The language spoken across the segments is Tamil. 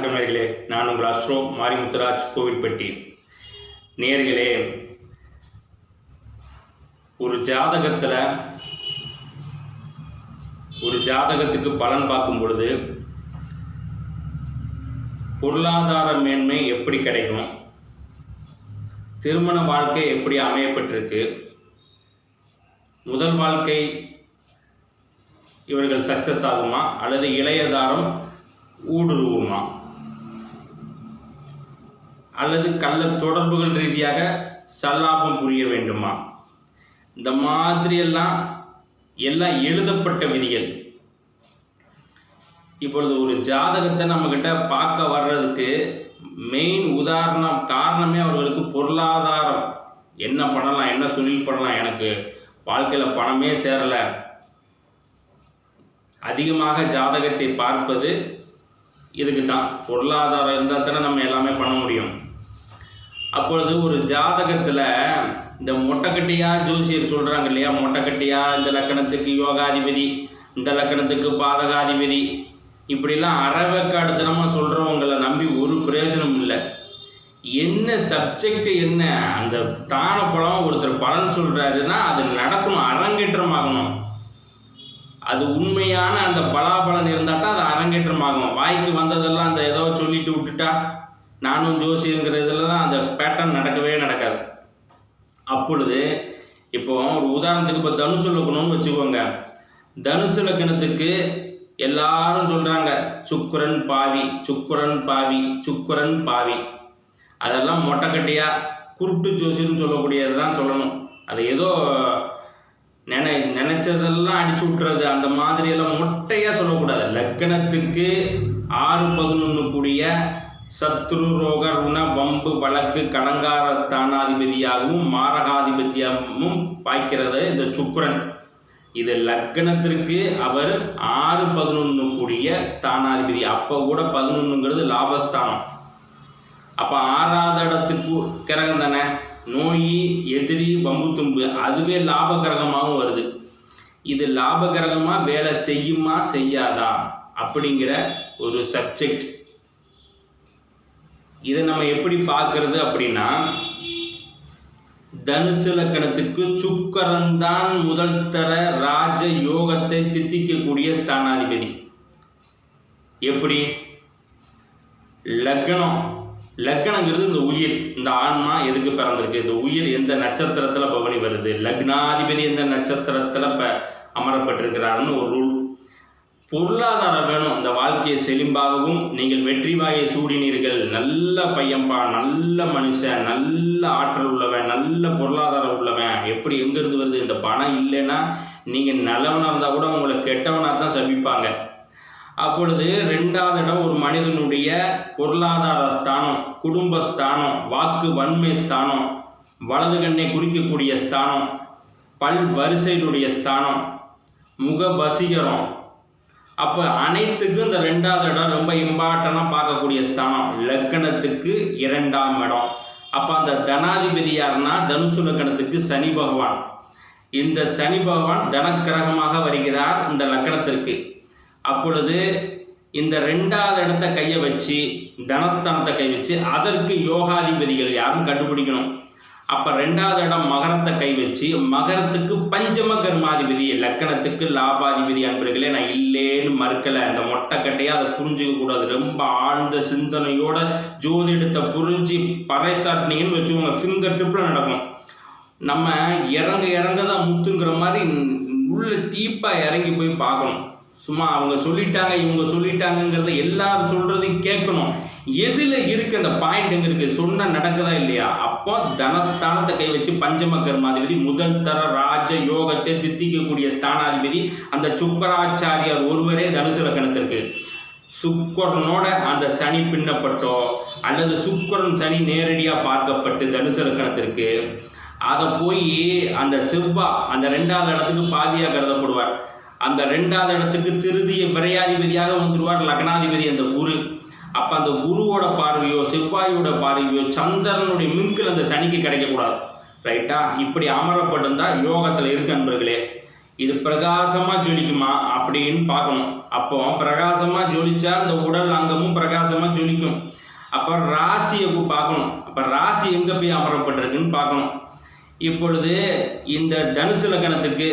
வணக்கம் நேர்களே நான் உங்கள் அஸ்ரோ மாரிமுத்துராஜ் கோவில்பட்டி. நேர்களே ஒரு ஜாதகத்தில் ஒரு ஜாதகத்துக்கு பலன் பார்க்கும் பொழுது பொருளாதார மேன்மை எப்படி கிடைக்கும்? திருமண வாழ்க்கை எப்படி அமையப்பட்டிருக்கு? முதல் வாழ்க்கை இவர்கள் சக்சஸ் ஆகுமா? அல்லது இளையதாரம் ஊடுருவுமா? அல்லது கள்ள தொடர்புகள் ரீதியாக சல்லாபம் புரிய வேண்டுமா? இந்த மாதிரியெல்லாம் எல்லாம் எழுதப்பட்ட விதிகள். இப்பொழுது ஒரு ஜாதகத்தை நம்மக்கிட்ட பார்க்க வர்றதுக்கு மெயின் உதாரணம் காரணமே அவர்களுக்கு பொருளாதாரம். என்ன பண்ணலாம் என்ன தொழில் பண்ணலாம்? எனக்கு வாழ்க்கையில் பணமே சேரலை. அதிகமாக ஜாதகத்தை பார்ப்பது இதுக்கு தான் பொருளாதாரம் இருந்தால் தானே நம்ம எல்லாமே பண்ண அப்பொழுது ஒரு ஜாதகத்தில் இந்த மொட்டைக்கட்டியாக ஜோசியர் சொல்கிறாங்க இல்லையா? மொட்டைக்கட்டியாக இந்த லக்கணத்துக்கு யோகாதிபதி இந்த லக்கணத்துக்கு பாதகாதிபதி. இப்படிலாம் அறவைக்காடுத்தனமாக சொல்கிறவங்கள நம்பி ஒரு பிரயோஜனம் இல்லை. என்ன சப்ஜெக்ட் என்ன அந்த ஸ்தான பலம் ஒருத்தர் பலன் சொல்கிறாருன்னா அது நடக்கணும் அரங்கேற்றம் ஆகணும் அது உண்மையான அந்த பலாபலன் இருந்தால் தான் அது அரங்கேற்றம் ஆகும் வாய்க்கு வந்ததெல்லாம் அந்த ஏதோ சொல்லிட்டு விட்டுட்டா நானும் ஜோசியங்கிற தான் அந்த பேட்டர்ன் நடக்கவே நடக்காது. அப்பொழுது இப்போ ஒரு உதாரணத்துக்கு இப்போ தனுசு லக்கணம்னு வச்சுக்கோங்க. தனுசு லக்கணத்துக்கு எல்லாரும் சொல்கிறாங்க சுக்குரன் பாவி சுக்குரன் பாவி சுக்குரன் பாவி. அதெல்லாம் மொட்டைக்கட்டியாக குருட்டு ஜோசின்னு சொல்லக்கூடியது தான் சொல்லணும். அது ஏதோ நினை நினைச்சதெல்லாம் அடிச்சு விட்டுறது அந்த மாதிரியெல்லாம் மொட்டையாக சொல்லக்கூடாது. லக்கணத்துக்கு ஆறு பதினொன்று கூடிய சத்ரு ரோக ருண வம்பு வழக்கு கடங்கார ஸ்தானாதிபதியாகவும் மாரகாதிபதியாகவும் பாய்க்கிறது இந்த சுக்கரன். இது லக்னத்திற்கு அவர் ஆறு பதினொன்று கூடிய ஸ்தானாதிபதி. அப்போ கூட பதினொன்றுங்கிறது லாபஸ்தானம். அப்போ ஆறாவது இடத்துக்கு கிரகம் தானே? நோய் எதிரி வம்பு தும்பு. அதுவே லாபகரகமாகவும் வருது. இது லாபகரகமாக வேலை செய்யுமா செய்யாதா? அப்படிங்கிற ஒரு சப்ஜெக்ட் இதை நம்ம எப்படி பார்க்கறது அப்படின்னா தனுசு லக்கணத்துக்கு சுக்கரன்தான் முதல் தர ராஜ யோகத்தை தித்திக்கக்கூடிய ஸ்தானாதிபதி. எப்படி? லக்னம் லக்னங்கிறது இந்த உயிர் இந்த ஆன்மா எதுக்கு பிறந்திருக்கு? இந்த உயிர் எந்த நட்சத்திரத்தில் பவனி வருது? லக்னாதிபதி எந்த நட்சத்திரத்தில் ப அமரப்பட்டிருக்கிறாருன்னு ஒரு ரூல் பொருளாதாரம் வேணும். இந்த வாழ்க்கையை செழிம்பாகவும் நீங்கள் வெற்றி வாயை சூடினீர்கள். நல்ல பையன்பா நல்ல மனுஷன் நல்ல ஆற்றல் உள்ளவன் நல்ல பொருளாதாரம் உள்ளவன். எப்படி எங்கேருந்து வருது? இந்த பணம் இல்லைன்னா நீங்கள் நல்லவனாக இருந்தால் கூட உங்களை கெட்டவனாக தான் சபிப்பாங்க. அப்பொழுது ரெண்டாவது இடம் ஒரு மனிதனுடைய பொருளாதார ஸ்தானம் குடும்ப ஸ்தானம் வாக்கு வன்மை ஸ்தானம் வலது கண்ணை குறிக்கக்கூடிய ஸ்தானம் பல் வரிசையினுடைய ஸ்தானம் முக வசீகரம் அப்போ அனைத்துக்கும் இந்த ரெண்டாவது இடம் ரொம்ப இம்பார்ட்டனாக பார்க்கக்கூடிய ஸ்தானம். லக்கணத்துக்கு இரண்டாம் இடம். அப்போ அந்த தனாதிபதி யாருன்னா? தனுசு லக்கணத்துக்கு சனி பகவான். இந்த சனி பகவான் தனக்கிரகமாக வருகிறார் இந்த லக்கணத்திற்கு. அப்பொழுது இந்த ரெண்டாவது இடத்த கையை வச்சு தனஸ்தானத்தை கை வச்சு அதற்கு யோகாதிபதிகள் யாரும் கண்டுபிடிக்கணும். அப்போ ரெண்டாவது இடம் மகரத்தை கை வச்சு மகரத்துக்கு பஞ்சம கர்மாதிபதி லக்கணத்துக்கு லாபாதிபதி அன்பர்களே நான் இல்லேன்னு மறுக்கலை. அந்த மொட்டைக்கட்டையாக அதை புரிஞ்சுக்க கூடாது. ரொம்ப ஆழ்ந்த சிந்தனையோட ஜோதிடத்தை புரிஞ்சு பறைசாட்டினீங்கன்னு வச்சுக்கோங்க ஃபிங்கர் டிப்பில் நடக்கும். நம்ம இறங்க இறங்க தான் முத்துங்கிற மாதிரி உள்ள டீப்பாக இறங்கி போய் பார்க்கணும். சும்மா அவங்க சொல்லிட்டாங்க இவங்க சொல்லிட்டாங்கங்கிறத எல்லாரும் சொல்கிறதையும் கேட்கணும். எதில் இருக்கு அந்த பாயிண்ட் எங்க இருக்கு சொன்ன நடக்குதா இல்லையா? அப்போ தனஸ்தானத்தை கை வச்சு பஞ்சம கர்மாதிபதி முதல் தர ராஜ யோகத்தை தித்திக்கக்கூடிய ஸ்தானாதிபதி அந்த சுக்கராச்சாரியார் ஒருவரே தனுசு லக்கணத்திற்கு. சுக்கரனோட அந்த சனி பின்னப்பட்டோ அல்லது சுக்கரன் சனி நேரடியாக பார்க்கப்பட்டு தனுசு லக்கணத்திற்கு அதை போய் அந்த செவ்வா அந்த ரெண்டாவது இடத்துக்கு பாதியாக கருதப்படுவார். அந்த ரெண்டாவது இடத்துக்கு திருதிய விரையாதிபதியாக வந்துடுவார் லக்னாதிபதி அந்த குரு. அப்போ அந்த குருவோட பார்வையோ செவ்வாயோட பார்வையோ சந்திரனுடைய மின்கில் அந்த சனிக்கு கிடைக்கக்கூடாது. ரைட்டா இப்படி அமரப்பட்டிருந்தா யோகத்தில் இருக்கு நண்பர்களே இது பிரகாசமாக ஜொலிக்குமா அப்படின்னு பார்க்கணும். அப்போ பிரகாசமாக ஜொலிச்சா இந்த உடல் அங்கமும் பிரகாசமாக ஜொலிக்கும். அப்போ ராசியை பார்க்கணும். அப்போ ராசி எங்கே போய் அமரப்பட்டிருக்குன்னு பார்க்கணும். இப்பொழுது இந்த தனுசு லக்கணத்துக்கு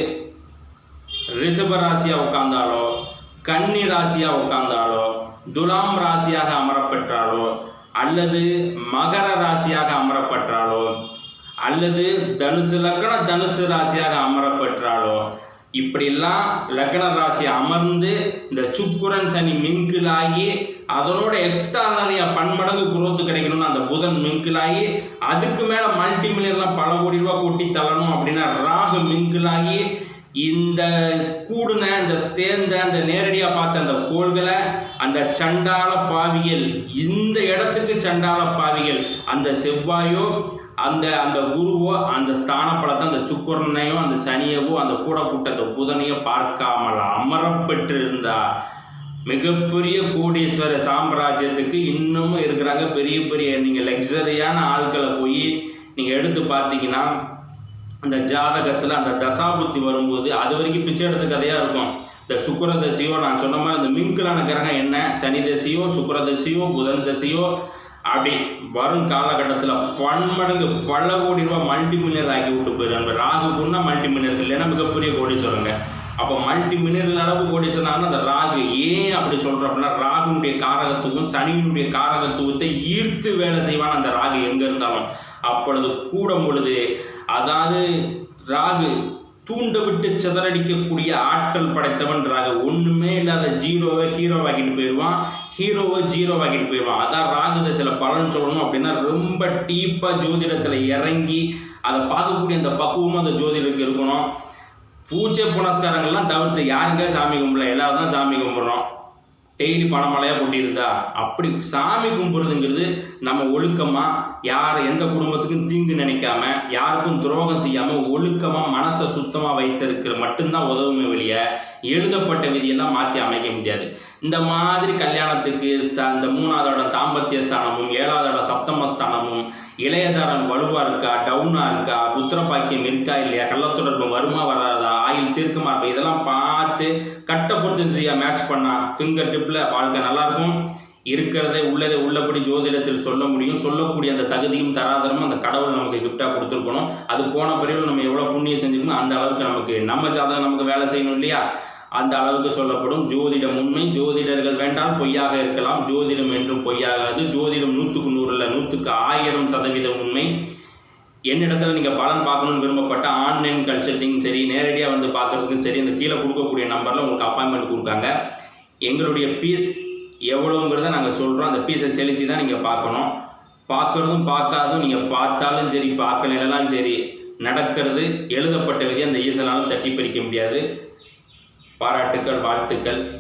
ரிஷப ராசியா கன்னி ராசியா உட்கார்ந்தாலோ துலாம் ராசியாக அமரப்பெற்றாலோ அல்லது மகர ராசியாக அமரப்பெற்றாலோ அல்லது தனுசு லக்ன தனுசு ராசியாக அமரப்பெற்றாலோ இப்படிலாம் லக்ன ராசி அமர்ந்து இந்த சுக்குரன் சனி மிங்கிலாகி அதனோட எக்ஸ்ட்ரா பன்மடங்கு குரோத்து கிடைக்கணும்னு அந்த புதன் மிங்கிலாகி அதுக்கு மேலே மல்டி பல கோடி ரூபா கொட்டி தள்ளணும் அப்படின்னா ராகு மிங்கிலாகி இந்த கூடுன இந்த தேர்ந்த அந்த நேரடியாக பார்த்த அந்த கோள்களை அந்த சண்டால பாவிகள் இந்த இடத்துக்கு சண்டால பாவிகள் அந்த செவ்வாயோ அந்த அந்த குருவோ அந்த ஸ்தான பலத்தை அந்த சுக்குரனையோ அந்த சனியவோ அந்த கூட கூட்டத்தை புதனையோ பார்க்காமல் அமரப்பெற்றிருந்தா மிகப்பெரிய கோடீஸ்வர சாம்ராஜ்யத்துக்கு இன்னமும் இருக்கிறாங்க பெரிய பெரிய நீங்கள் லக்ஸரியான ஆட்களை போய் நீங்கள் எடுத்து பார்த்தீங்கன்னா அந்த ஜாதகத்தில் அந்த தசாபுத்தி வரும்போது அது வரைக்கும் பிச்சை எடுத்த கதையாக இருக்கும். இந்த சுக்கர தசையோ நான் சொன்ன மாதிரி இந்த மின்கலான கிரகம் என்ன? சனி தசையோ சுக்கர தசையோ புதன் தசையோ அப்படி வரும் காலகட்டத்தில் பன்மடங்கு பல கோடி ரூபா மல்டி மில்லியர் ஆக்கி விட்டு போயிடும் ராகு குன்னா மல்டி மில்லியர் இல்லைன்னா மிகப்பெரிய கோடீஸ்வரங்க. அப்போ மல்டி மினரல் அளவு கோடீஸ்வரன் அந்த ராகு ஏன் அப்படி சொல்கிறோம் அப்படின்னா ராகுனுடைய காரகத்துவம் சனியினுடைய காரகத்துவத்தை ஈர்த்து வேலை செய்வான் அந்த ராகு எங்கே இருந்தாலும். அப்பொழுது கூடும் பொழுது அதாவது ராகு தூண்ட விட்டு சிதறடிக்கக்கூடிய ஆற்றல் படைத்தவன் ஒன்றுமே இல்லாத ஜீரோவை ஹீரோவாக்கிட்டு போயிடுவான் ஹீரோவை ஜீரோவாக்கிட்டு போயிடுவான். அதான் ராகுத சில பலன் சொல்லணும் அப்படின்னா ரொம்ப டீப்பாக ஜோதிடத்தில் இறங்கி அதை பார்க்கக்கூடிய அந்த பக்குவமும் அந்த ஜோதிடருக்கு இருக்கணும். பூஜை புனஸ்காரங்கள்லாம் தவிர்த்து யாருங்க சாமி கும்பிடல எல்லாரும் தான் சாமி கும்பிட்றோம். டெய்லி பணமழையாக கொட்டியிருந்தா? அப்படி சாமி கும்பிட்றதுங்கிறது நம்ம ஒழுக்கமாக யார் எந்த குடும்பத்துக்கும் தீங்கு நினைக்காம யாருக்கும் துரோகம் செய்யாமல் ஒழுக்கமாக மனசை சுத்தமாக வைத்திருக்கிற மட்டும்தான் உதவுமே வெளியே எழுதப்பட்ட விதியெல்லாம் மாற்றி அமைக்க முடியாது. இந்த மாதிரி கல்யாணத்துக்கு அந்த இந்த மூணாவது இடம் தாம்பத்திய ஸ்தானமும் ஏழாவது இடம் சப்தம ஸ்தானமும் இளையதாரம் வலுவாக இருக்கா டவுனாக இருக்கா புத்திரபாக்கியம் இருக்கா இல்லையா கள்ளத்தொடர்பு வருமா வராதா ஆயில் தீர்க்கமா இருக்கா இதெல்லாம் பார்த்து கட்ட பொறுத்து மேட்ச் பண்ணா ஃபிங்கர் டிப்பில் வாழ்க்கை நல்லாயிருக்கும் இருக்கிறதே உள்ளதை உள்ளபடி ஜோதிடத்தில் சொல்ல முடியும். சொல்லக்கூடிய அந்த தகுதியும் தராதரமும் அந்த கடவுள் நமக்கு கிஃப்டாக கொடுத்துருக்கணும். அது போன பிறகு நம்ம எவ்வளோ புண்ணியம் செஞ்சுக்கணும் அந்த அளவுக்கு நமக்கு நம்ம ஜாதகம் நமக்கு வேலை செய்யணும் இல்லையா? அந்த அளவுக்கு சொல்லப்படும். ஜோதிடம் உண்மை. ஜோதிடர்கள் வேண்டால் பொய்யாக இருக்கலாம். ஜோதிடம் என்றும் பொய்யாகாது. ஜோதிடம் நூற்றுக்கு நூறில் நூற்றுக்கு ஆயிரம் சதவீதம் உண்மை. என்னிடத்துல நீங்கள் பலன் பார்க்கணும்னு விரும்பப்பட்ட ஆன்லைன் கன்சல்ட்டிங் சரி நேரடியாக வந்து பார்க்குறதுக்கும் சரி அந்த கீழே கொடுக்கக்கூடிய நம்பரில் உங்களுக்கு அப்பாயின்மெண்ட் கொடுக்காங்க. எங்களுடைய பீஸ் எவ்வளோங்கிறத நாங்கள் சொல்கிறோம் அந்த பீஸை செலுத்தி தான் நீங்கள் பார்க்கணும். பார்க்குறதும் பார்க்காதும் நீங்கள் பார்த்தாலும் சரி பார்க்கலனாலும் சரி நடக்கிறது எழுதப்பட்ட விதி அந்த ஈசலாலும் தட்டி பறிக்க முடியாது. பாராட்டுக்கள் வாழ்த்துக்கள்.